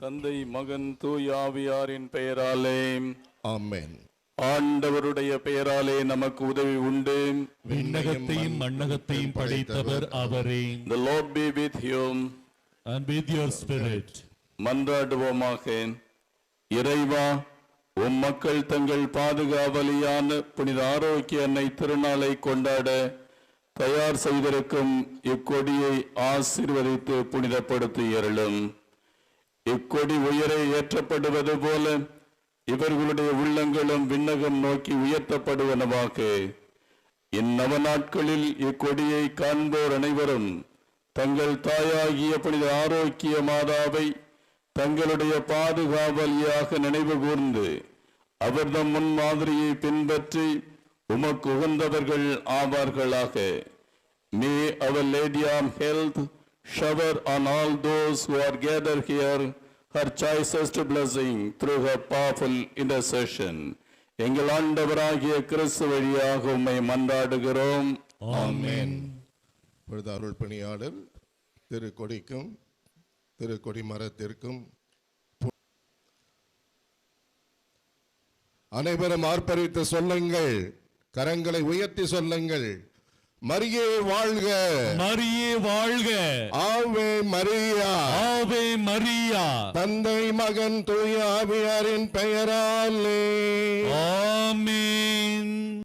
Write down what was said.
தந்தை மகன் தூயாவியாரின் பெயராலே. ஆமென். ஆண்டவருடைய பெயராலே நமக்கு உதவி உண்டு. விண்ணகத்தையும் மண்ணகத்தையும் படைத்தவர் அவரே. The Lord be with you. And with your spirit. மன்றாடுவோமாக. இறைவா உம் மக்கள் தங்கள் பாதுகாவலியான புனித ஆரோக்கிய அன்னை திருநாளை கொண்டாட தயார் செய்திருக்கும் இக்கொடியை ஆசீர்வதித்து புனிதப்படுத்தி அருளும். இக்கொடி உயர ஏற்றப்படுவது போல இவர்களுடைய உள்ளங்களும் விண்ணகம் நோக்கி உயர்த்தப்படுவனவாக. இந்நவ நாட்களில் இக்கொடியை காண்போர் அனைவரும் தங்கள் தாயாகிய புனித ஆரோக்கிய மாதாவை தங்களுடைய பாதுகாவலியாக நினைவு கூர்ந்து அவர்தம் முன்மாதிரியை பின்பற்றி உமக்கு உகந்தவர்கள் ஆவார்களாக. May Our Lady of Health shower on all those who are gathered here. Her choicest blessing through her powerful intercession. எங்கள் ஆண்டவராகிய கிறிஸ்து வழியாக உம்மை மன்றாடுகிறோம். ஆமென். அருள் பணியாளர் திரு கொடிக்கும் திரு கொடி மரத்திற்கும் பு- அனைவரும் ஆர்ப்பரித்து சொல்லுங்கள். கரங்களை உயர்த்தி சொல்லுங்கள். மரியே வாழ்க. மரியே வாழ்க. ஆவே மரியா. ஆவே மரியா. தந்தை மகன் தூய ஆவியாரின் பெயராலே.